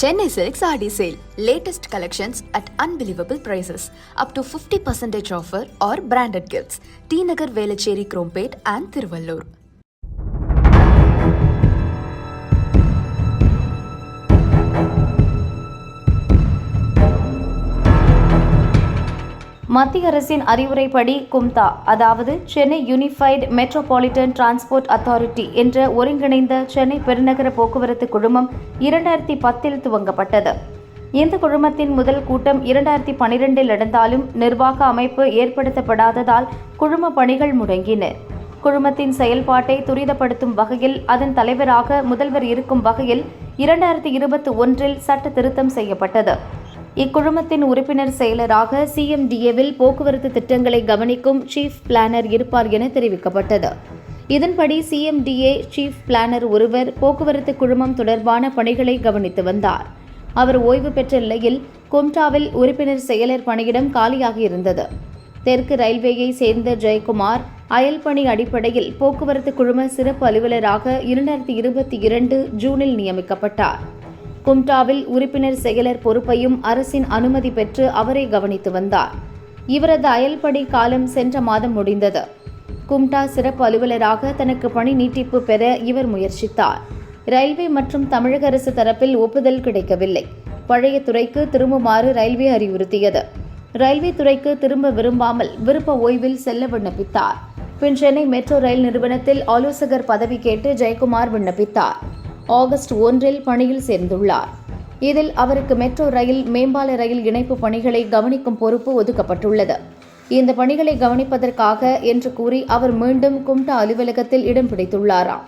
Chennai Silks Sardi Sale. Latest collections at unbelievable prices. Up to 50% offer or branded gifts. T Nagar Velacheri Krompet and Thiruvallur. மத்திய அரசின் அறிவுரைப்படி CUMTA அதாவது Chennai unified metropolitan transport authority என்ற ஒருங்கிணைந்த சென்னை பெருநகர போக்குவரத்து குழுமம் இரண்டாயிரத்தி பத்தில் துவங்கப்பட்டது. இந்த குழுமத்தின் முதல் கூட்டம் இரண்டாயிரத்தி பனிரெண்டில் நடந்தாலும் நிர்வாக அமைப்பு ஏற்படுத்தப்படாததால் குழும பணிகள் முடங்கின. குழுமத்தின் செயல்பாட்டை துரிதப்படுத்தும் வகையில் அதன் தலைவராக முதல்வர் இருக்கும் வகையில் இரண்டாயிரத்தி இருபத்தி ஒன்றில் சட்ட திருத்தம் செய்யப்பட்டது. இக்குழுமத்தின் உறுப்பினர் செயலராக சிஎம்டிஏவில் போக்குவரத்து திட்டங்களை கவனிக்கும் சீஃப் பிளானர் இருப்பார் என தெரிவிக்கப்பட்டது. இதன்படி சிஎம்டிஏ சீஃப் பிளானர் ஒருவர் போக்குவரத்து குழுமம் தொடர்பான பணிகளை கவனித்து வந்தார். அவர் ஓய்வு பெற்ற நிலையில் கொம்டாவில் உறுப்பினர் செயலர் பணியிடம் காலியாக இருந்தது. தெற்கு ரயில்வேயை சேர்ந்த ஜெயக்குமார் அயல் பணி அடிப்படையில் போக்குவரத்து குழும சிறப்பு அலுவலராக இரண்டாயிரத்தி இருபத்தி இரண்டு ஜூனில் நியமிக்கப்பட்டார். கும்டாவில் உறுப்பினர் செயலர் பொறுப்பையும் அரசின் அனுமதி பெற்று அவரை கவனித்து வந்தார். இவரது அயல்படி காலம் சென்ற மாதம் முடிந்தது. கும்டா சிறப்பு அலுவலராக தனக்கு பணி நீட்டிப்பு பெற இவர் முயற்சித்தார். ரயில்வே மற்றும் தமிழக அரசு தரப்பில் ஒப்புதல் கிடைக்கவில்லை. பழைய துறைக்கு திரும்புமாறு ரயில்வே அறிவுறுத்தியது. ரயில்வே துறைக்கு திரும்ப விரும்பாமல் விருப்ப ஓய்வில் செல்ல விண்ணப்பித்தார். பின் சென்னை மெட்ரோ ரயில் நிறுவனத்தில் ஆலோசகர் பதவி கேட்டு ஜெயக்குமார் விண்ணப்பித்தார். ஆகஸ்ட் ஒன்றில் பணியில் சேர்ந்துள்ளார். இதில் அவருக்கு மெட்ரோ ரயில் மேம்பால ரயில் இணைப்பு பணிகளை கவனிக்கும் பொறுப்பு ஒதுக்கப்பட்டுள்ளது. இந்த பணிகளை கவனிப்பதற்காக என்று கூறி அவர் மீண்டும் கும்டா அலுவலகத்தில் இடம் பிடித்துள்ளாராம்.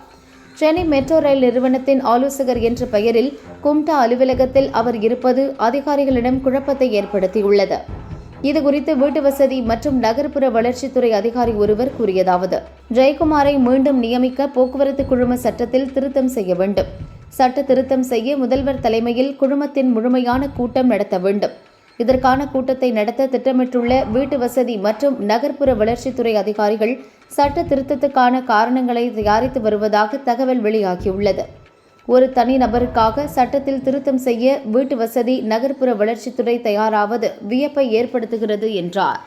சென்னை மெட்ரோ ரயில் நிறுவனத்தின் ஆலோசகர் என்ற பெயரில் கும்டா அலுவலகத்தில் அவர் இருப்பது அதிகாரிகளிடம் குழப்பத்தை ஏற்படுத்தியுள்ளது. இதுகுறித்து வீட்டு வசதி மற்றும் நகர்ப்புற வளர்ச்சித்துறை அதிகாரி ஒருவர் கூறியதாவது ஜெயக்குமாரை மீண்டும் நியமிக்க போக்குவரத்து குழும சட்டத்தில் திருத்தம் செய்ய வேண்டும். சட்ட திருத்தம் செய்ய முதல்வர் தலைமையில் குழுமத்தின் முழுமையான கூட்டம் நடத்த வேண்டும். இதற்கான கூட்டத்தை நடத்த திட்டமிட்டுள்ள வீட்டு வசதி மற்றும் நகர்ப்புற வளர்ச்சித்துறை அதிகாரிகள் சட்ட திருத்தத்துக்கான காரணங்களை தயாரித்து வருவதாக தகவல் வெளியாகியுள்ளது. ஒரு தனி நபருக்காக சட்டத்தில் திருத்தம் செய்ய வீட்டு வசதி நகர்ப்புற வளர்ச்சித்துறை தயாராவது வியப்பை ஏற்படுத்துகிறது என்றார்.